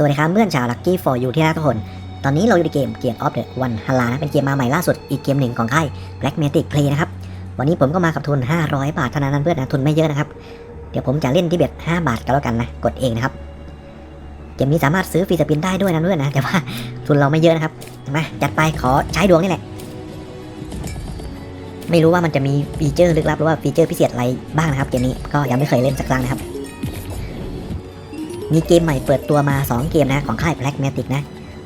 สวัสดีครับเพื่อนชาวลักกี้ฟอร์ยูที่รักทุกคน ตอนนี้เราอยู่ในเกมเกียร์ออฟเดอะวันฮารานะเป็นเกมมาใหม่ล่าสุดอีกเกมหนึ่งของค่าย Black Magic Play นะครับ วันนี้ผมก็มากับทุน 500 บาทเท่านั้นเพื่อนนะทุนไม่เยอะนะครับ เดี๋ยวผมจะเล่นที่เบ็ด5บาทก็แล้วกันนะ กดเองนะครับ เกมนี้สามารถซื้อฟรีสปินได้ด้วยนะเพื่อนนะแต่ว่าทุนเราไม่เยอะนะครับ มาจัดไปขอใช้ดวงนี่แหละ ไม่รู้ว่ามันจะมีฟีเจอร์ลึกลับหรือว่าฟีเจอร์พิเศษอะไรบ้างนะครับเกมนี้ก็ยังไม่เคยเล่นสักครั้งนะครับ มีเกมใหม่เปิดตัวมา 2 เกมนะของค่าย Black Magic นะ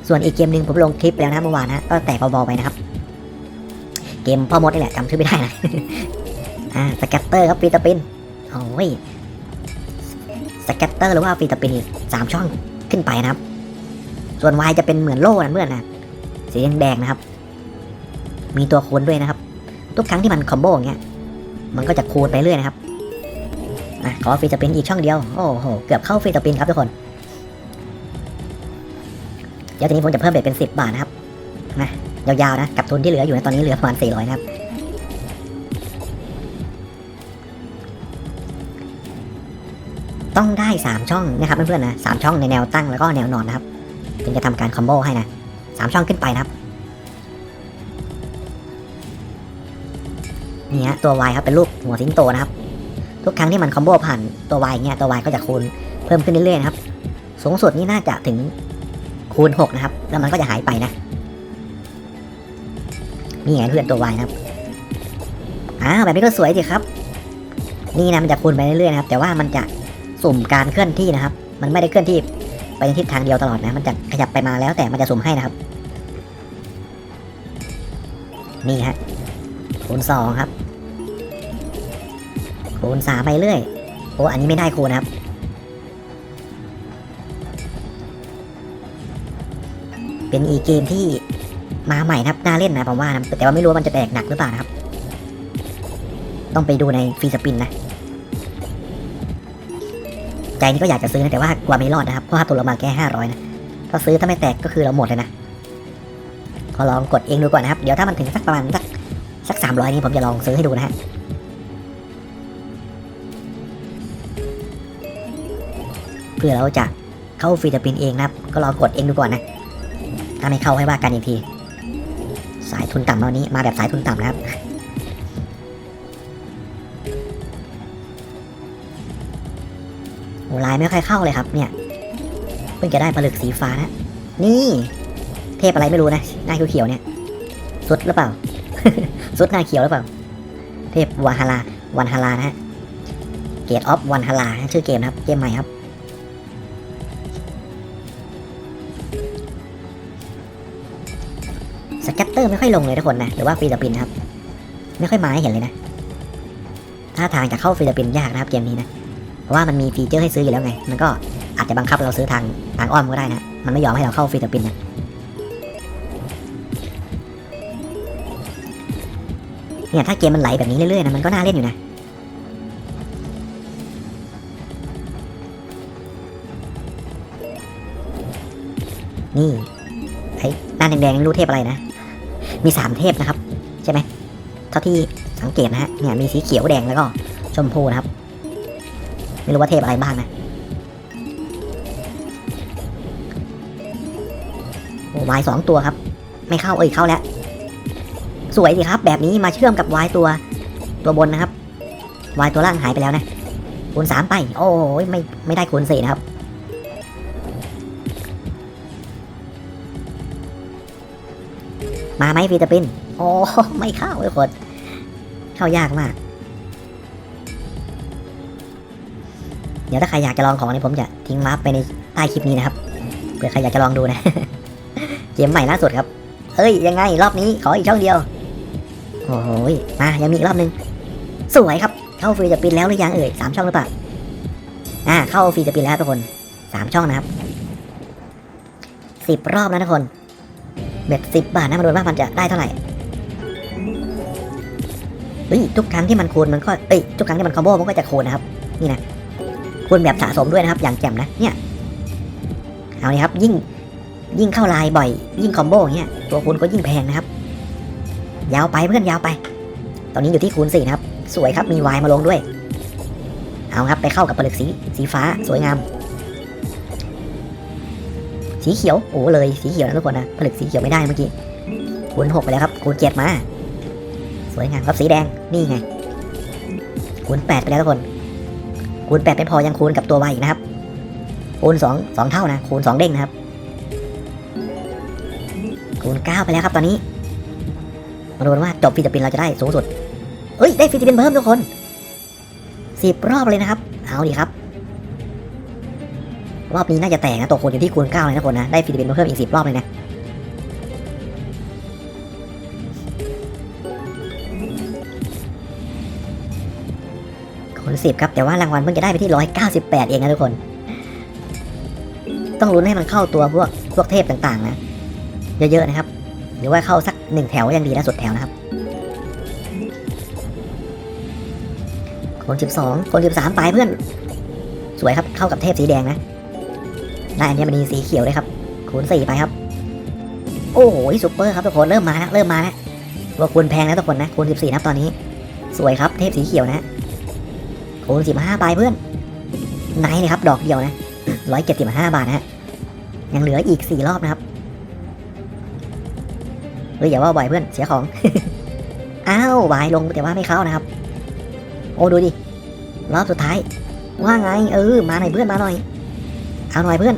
ส่วนอีกเกมหนึ่งผมลงคลิปแล้วนะเมื่อวานนะก็แตกเบาๆไปนะครับ เกมพ่อมดนี่แหละจำชื่อไม่ได้นะ อ่าสแกตเตอร์ครับฟีตาปินโอ้ยสแกตเตอร์หรือว่าฟีตาปินอีกสามช่องขึ้นไปนะครับ ส่วนวายจะเป็นเหมือนโล่นะเพื่อนนะสีแดงนะครับ มีตัวคูณด้วยนะครับ ทุกครั้งที่มันคอมโบอย่างเงี้ยมันก็จะคูณไปเรื่อยนะครับ อะขอฟรีสปินอีกช่องเดียว โอ้โห เกือบเข้าฟรีสปินครับทุกคน เดี๋ยวทีนี้ผมจะเพิ่มเบ็ดเป็น 10 บาทนะครับ นะ ยาวๆนะ กับทุนที่เหลืออยู่นะตอนนี้เหลือประมาณ 400 นะครับ ต้องได้ 3 ช่องนะครับเพื่อนๆนะสามช่องในแนวตั้งแล้วก็แนวนอนนะครับถึงจะทำการคอมโบให้นะสามช่องขึ้นไปนะครับนี่ฮะตัว Y ครับเป็นรูปหัวสิงโตนะครับ ทุกครั้งที่มันคอมโบผ่านตัว Y เงี้ยตัว Y ก็จะคูณเพิ่มขึ้นเรื่อยๆนะครับ สูงสุดนี่น่าจะถึงคูณ 6 นะครับ แล้วมันก็จะหายไปนะ นี่ไงเพื่อนตัว Y นะครับอ้าวแบบนี้ก็สวยสิครับ นี่นะมันจะคูณไปเรื่อยๆนะครับ แต่ว่ามันจะสุ่มการเคลื่อนที่นะครับ มันไม่ได้เคลื่อนที่ไปในทิศทางเดียวตลอดนะ มันจะขยับไปมาแล้วแต่มันจะสุ่มให้นะครับ นี่ฮะคูณสองครับ คูณสาไปเรื่อย โอ้อันนี้ไม่ได้คูณนะครับ เป็นอีกเกมที่มาใหม่นะครับน่าเล่นนะผมว่านะแต่ว่าไม่รู้ว่ามันจะแตกหนักหรือเปล่านะครับ ต้องไปดูในฟรีสปินนะ ใจนี่ก็อยากจะซื้อนะแต่ว่ากลัวไม่รอดนะครับเพราะว่าตัวเรามาแค่ห้าร้อยนะถ้าซื้อถ้าไม่แตกก็คือเราหมดเลยนะก็ลองกดเองดูก่อนนะครับ เดี๋ยวถ้ามันถึงสักประมาณสักสักสามร้อยนี้ผมจะลองซื้อให้ดูนะฮะ พื่อเราจะเข้าฟรีสปินเองนะครับก็รอกดเองดูก่อนนะ ถ้าไม่เข้าให้ว่ากันอีกที สายทุนต่ำวันนี้มาแบบสายทุนต่ำนะครับโอ้ลายไม่ค่อยเข้าเลยครับเนี่ย เพิ่งจะได้ผลึกสีฟ้านะ นี่ เทพอะไรไม่รู้นะ หน้าเขียวๆเนี่ย สุดหรือเปล่า สุดหน้าเขียวหรือเปล่า เทพวาฮาราวันฮารานะฮะ เกตออฟวันฮาราชื่อเกมนะครับ เกมใหม่ครับ เตอร์ไม่ค่อยลงเลยทุกคนนะ หรือว่าฟิลิปปินส์ครับ ไม่ค่อยมาให้เห็นเลยนะ ถ้าทางจะเข้าฟิลิปปินส์ยากนะครับเกมนี้นะ เพราะว่ามันมีฟีเจอร์ให้ซื้ออยู่แล้วไง มันก็อาจจะบังคับเราซื้อทางทางอ้อมก็ได้นะ มันไม่ยอมให้เราเข้าฟิลิปปินส์นะเนี่ยถ้าเกมมันไหลแบบนี้เรื่อยๆนะมันก็น่าเล่นอยู่นะนี่ไอ้ด้านแดงๆรูเทพอะไรนะ มีสามเทพนะครับ ใช่ไหมเท่าที่สังเกตนะฮะเนี่ยมีสีเขียวแดงแล้วก็ชมพูนะครับ ไม่รู้ว่าเทพอะไรบ้างนะโอ้วายสองตัวครับ ไม่เข้าเอ้ยเข้าแล้ว สวยสิครับ แบบนี้มาเชื่อมกับวายตัวตัวบนนะครับวายตัวล่างหายไปแล้วนะคูณสามไป โอ้ยไม่ไม่ได้คูณสี่นะครับ มาไหมฟิลิปปินโอ้ไม่เข้าเลยคนเข้ายากมาก เดี๋ยวถ้าใครอยากจะลองของนี่ผมจะทิ้งวาร์ปไปในใต้คลิปนี้นะครับเผื่อใครอยากจะลองดูนะ เกมใหม่ล่าสุดครับ เอ้ยยังไงรอบนี้ขออีกช่องเดียว โอ้โหยมายังมีอีกรอบนึง สวยครับ เข้าฟรีจะปินแล้วหรือยังเอ่ยสามช่องหรือเปล่าอ่าเข้าฟรีจะปินแล้วทุกคนสามช่องนะครับสิบรอบแล้วทุกคน เบ็ดสิบบาทนะมาดูว่ามันจะได้เท่าไหร่เฮ้ยทุกครั้งที่มันคูณมันก็เอ้ยทุกครั้งที่มันคอมโบมันก็จะคูณนะครับ นี่นะคูณแบบสะสมด้วยนะครับ อย่างแจ่มนะเนี่ยเอาเลยครับยิ่งยิ่งเข้าลายบ่อย ยิ่งคอมโบอย่างเงี้ยตัวคูณก็ยิ่งแพงนะครับ ยาวไปเพื่อนยาวไป ตอนนี้อยู่ที่คูณสี่นะครับ สวยครับมีวายมาลงด้วย เอาครับไปเข้ากับผลึกสีสีฟ้าสวยงาม สีเขียวโอ้เลยสีเขียวนะทุกคนนะผลึกสีเขียวไม่ได้เมื่อกี้คูณหกไปแล้วครับคูณเจ็ดมา สวยงามครับสีแดงนี่ไงคูณแปดไปแล้วทุกคนคูณแปดไม่พอยังคูณกับตัววายอีกนะครับคูณสองสองเท่านะคูณสองเด้งนะครับคูณเก้าไปแล้วครับตอนนี้มาดูกันว่าจบฟิลิปปินส์เราจะได้สูงสุดเฮ้ยได้ฟิลิปปินส์เพิ่มทุกคนสิบรอบเลยนะครับ เอาดีครับ รอบนี้น่าจะแตกนะตัวคูณอยู่ที่คูณเก้าเลยนะคนนะได้ฟิลิปปินส์มาเพิ่มอีกสิบรอบเลยนะคูณสิบครับแต่ว่ารางวัลเพิ่งจะได้ไปที่ร้อยเก้าสิบแปดเองนะทุกคน ต้องลุ้นให้มันเข้าตัวพวกพวกเทพต่างๆนะเยอะๆนะครับ หรือว่าเข้าสักหนึ่งแถวยังดีนะสุดแถวนะครับคนสิบสองคนสิบสามไปเพื่อน สวยครับเข้ากับเทพสีแดงนะ ได้อัญมณีสีเขียวเลยครับ คูณสี่ไปครับ โอ้โหซุปเปอร์ครับทุกคนเริ่มมาแล้วเริ่มมาแล้วตัวคูณแพงแล้วทุกคนนะคูณสิบสี่นะตอนนี้ สวยครับเทพสีเขียวนะคูณสิบห้าไปเพื่อนไหนเลยครับ ดอกเดียวนะร้อยเจ็ดสิบห้าบาทนะฮะยังเหลืออีกสี่รอบนะครับเฮ้ยอย่าว่าบ่อยเพื่อนเสียของอ้าววายลงแต่ว่าไม่เข้านะครับ โอ้ดูดิรอบสุดท้าย ว่าไง เออ มาหน่อยเพื่อนมาหน่อย เอาหน่อยเพื่อน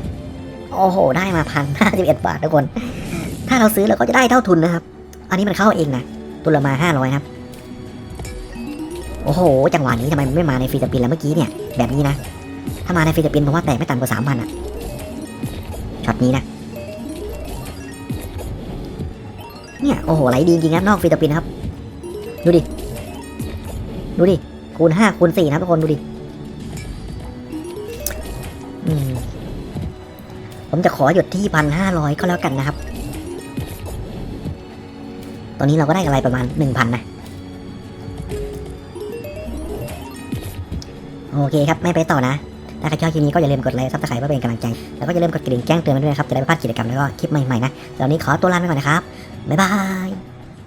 โอ้โห ได้มาพันห้าสิบเอ็ดบาททุกคน ถ้าเราซื้อเราก็จะได้เท่าทุนนะครับ อันนี้มันเข้าเองนะ ตุลมาห้าร้อยครับ โอ้โห จังหวะนี้ทำไมไม่มาในฟรีสปินแล้วเมื่อกี้เนี่ย แบบนี้นะ ถ้ามาในฟรีสปินผมว่าแตกไม่ต่ำกว่าสามพันอะช็อตนี้นะ เนี่ย โอ้โห ไหลดีจริงๆนะนอกฟิลิปปินส์นครับ ดูดิ ดูดิ คูณห้าคูณสี่นะทุกคน ดูดิ อืม ผมจะขอหยุดที่พันห้าร้อยก็แล้วกันนะครับ ตอนนี้เราก็ได้อะไรประมาณหนึ่งพันนะ โอเคครับ ไม่ไปต่อนะ ถ้าใครชอบคลิปนี้ก็อย่าลืมกดไลค์ซับสไครต์เพื่อเป็นกำลังใจ แล้วก็อย่าลืมกดกระดิ่งแจ้งเตือนมาด้วยนะครับ จะได้ไม่พลาดกิจกรรมแล้วก็คลิปใหม่ๆนะตอนนี้ขอตัวลาไปก่อนนะครับ บ๊ายบาย